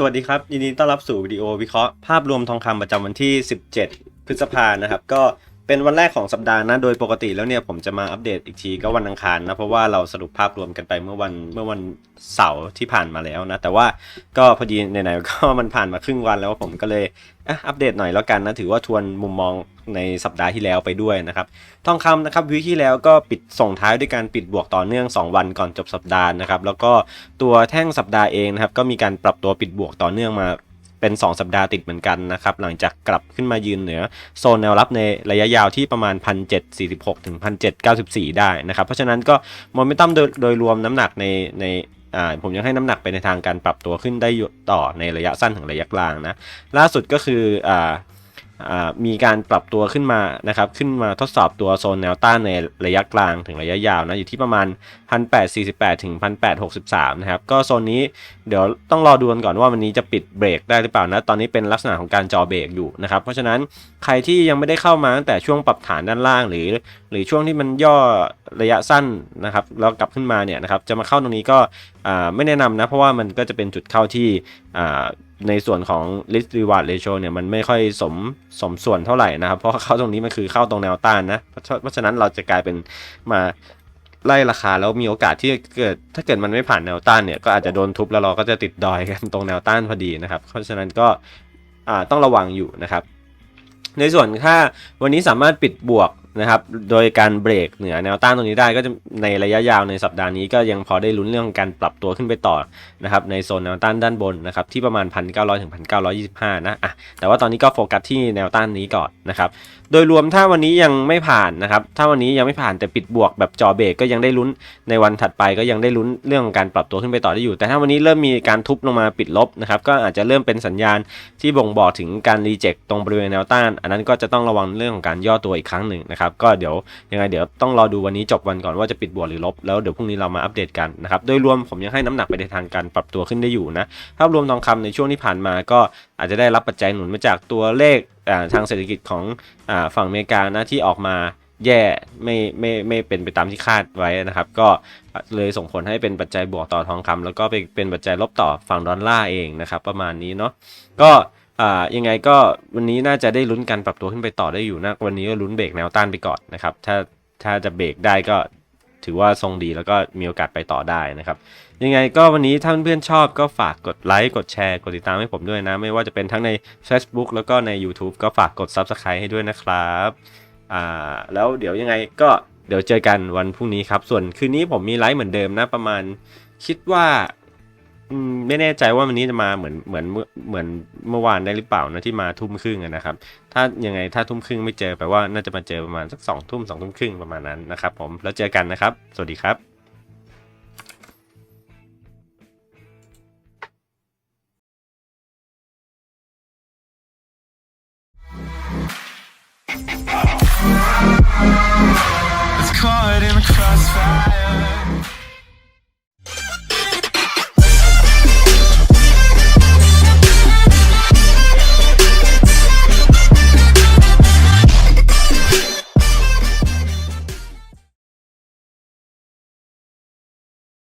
สวัสดีครับ ยินดีต้อนรับสู่วิดีโอวิเคราะห์ภาพรวมทองคำประจำวันที่ 17 พฤษภานะครับ ก็ เป็นวันแรกของสัปดาห์นะ โดยปกติแล้วเนี่ยผมจะมาอัปเดตอีกทีก็วันอังคารนะ เพราะว่าเราสรุปภาพรวมกันไปเมื่อวันเมื่อวันเสาร์ที่ผ่านมาแล้วนะ แต่ว่าก็พอดีไหนๆก็มันผ่านมาครึ่งวันแล้วผมก็เลยอัปเดตหน่อยแล้วกันนะ ถือว่าทวนมุมมองในสัปดาห์ที่แล้วไปด้วยนะครับ ทองคำนะครับวิที่แล้วก็ปิดส่งท้ายด้วยการปิดบวกต่อเนื่อง 2 วันก่อนจบสัปดาห์นะครับ แล้วก็ตัวแท่งสัปดาห์เองนะครับก็มีการปรับตัวปิดบวกต่อเนื่องมา เป็น 2 สัปดาห์ติดเหมือนกันนะครับ หลังจากกลับขึ้นมายืนเหนือ โซนแนวรับในระยะยาวที่ประมาณ 1,746 ถึง 1,794 ได้นะครับ เพราะฉะนั้นก็โมเมนตัมโดยโดยรวมน้ำหนักในในอ่าผมยังให้น้ำหนักไปในทางการปรับตัวขึ้นได้ต่อในระยะสั้นถึงระยะกลางนะ ล่าสุดก็คืออ่าอ่า มีการปรับตัวขึ้นมานะครับขึ้นมาทดสอบตัวโซนแนวต้านในระยะกลางถึงระยะยาวนะอยู่ที่ประมาณ 1848 ถึง 1863 นะครับก็โซนนี้เดี๋ยวต้องรอดูกันก่อนว่าวันนี้จะปิดเบรกได้หรือเปล่านะตอนนี้เป็นลักษณะของการจอเบรกอยู่นะครับเพราะฉะนั้นใครที่ยังไม่ได้เข้ามาตั้งแต่ช่วงปรับฐานด้านล่าง หรือ หรือช่วงที่มันย่อระยะสั้นนะครับแล้วกลับขึ้นมาเนี่ยนะครับจะมาเข้าตรงนี้ก็ไม่แนะนำนะเพราะว่ามันก็จะเป็นจุดเข้าที่ ในส่วนของ risk reward ratio เนี่ยมันไม่ค่อยสมสมส่วนเท่าไหร่นะครับ เพราะเข้าตรงนี้มันคือเข้าตรงแนวต้านนะ เพราะฉะนั้นเราจะกลายเป็นมาไล่ราคาแล้วมีโอกาสที่เกิดถ้าเกิดมันไม่ผ่านแนวต้านเนี่ยก็อาจจะโดนทุบแล้วเราก็จะติดดอยกันตรงแนวต้านพอดีนะครับ เพราะฉะนั้นก็ต้องระวังอยู่นะครับ ในส่วนถ้าวันนี้สามารถปิดบวก นะครับ โดยการเบรกเหนือแนวต้านตรงนี้ได้ก็จะในระยะยาวในสัปดาห์นี้ก็ยังพอได้ลุ้นเรื่องการปรับตัวขึ้นไปต่อนะครับในโซนแนวต้านด้านบนนะครับที่ประมาณ 1,900ถึง1,925 นะอะแต่ว่าตอนนี้ก็โฟกัสที่แนวต้านนี้ก่อนนะครับโดยรวมถ้าวันนี้ยังไม่ผ่านนะครับถ้าวันนี้ยังไม่ผ่านแต่ปิดบวกแบบจอเบรกก็ยังได้ลุ้นในวันถัดไปก็ยังได้ลุ้นเรื่องของการปรับตัวขึ้นไปต่อได้อยู่ แต่ถ้าวันนี้เริ่มมีการทุบลงมาปิดลบนะครับก็อาจจะเริ่มเป็นสัญญาณที่บ่งบอกถึงการรีเจ็คตรงบริเวณแนวต้าน อันนั้นก็จะต้องระวังเรื่องของการย่อตัวอีกครั้งหนึ่งนะครับก็เดี๋ยวยังไงเดี๋ยวต้องรอดูวันนี้จบวันก่อนว่าจะปิดบวกหรือลบแล้วเดี๋ยวพรุ่งนี้เรามาอัปเดตกันนะครับโดยรวมผมยังให้น้ำหนักไปในทางการปรับตัวขึ้นได้อยู่นะภาพรวมทองคำในช่วงที่ผ่านมาก็อาจจะได้รับปัจจัยหนุนมาจากตัวเลขทางเศรษฐกิจของฝั่งอเมริกานะที่ออกมาแย่ไม่ไม่ไม่เป็นไปตามที่คาดไว้นะครับ ก็เลยส่งผลให้เป็นปัจจัยบวกต่อทองคำแล้วก็เป็นเป็นปัจจัยลบต่อฝั่งดอลลาร์เองนะครับ ประมาณนี้เนาะก็ อ่ายังไงก็วันนี้น่าจะได้ลุ้นการปรับตัวขึ้นไปต่อได้อยู่นะวันนี้ก็ลุ้นเบรกแนวต้านไปก่อนนะครับ ถ้าถ้าจะเบรกได้ก็ถือว่าทรงดีแล้วก็มีโอกาสไปต่อได้นะครับ ยังไงก็วันนี้ถ้าเพื่อนๆชอบก็ฝากกดไลค์กดแชร์กดติดตามให้ผมด้วยนะ ไม่ว่าจะเป็นทั้งใน Facebook แล้วก็ใน YouTube ก็ฝากกด Subscribe ให้ด้วยนะครับอ่าแล้วเดี๋ยวยังไงก็เดี๋ยวเจอกันวันพรุ่งนี้ครับ ส่วนคืนนี้ผมมีไลฟ์เหมือนเดิมนะประมาณคิดว่า ไม่แน่ใจว่าวันนี้จะมาเหมือนเหมือนเหมือนเมื่อวานได้หรือเปล่านะที่มาทุ่มครึ่งนะครับ ถ้ายังไงถ้าทุ่มครึ่งไม่เจอแปลว่าน่าจะมาเจอประมาณสักสองทุ่มสองทุ่มครึ่งประมาณนั้นนะครับ ผมแล้วเจอกันนะครับ สวัสดีครับ It's caught in the crossfire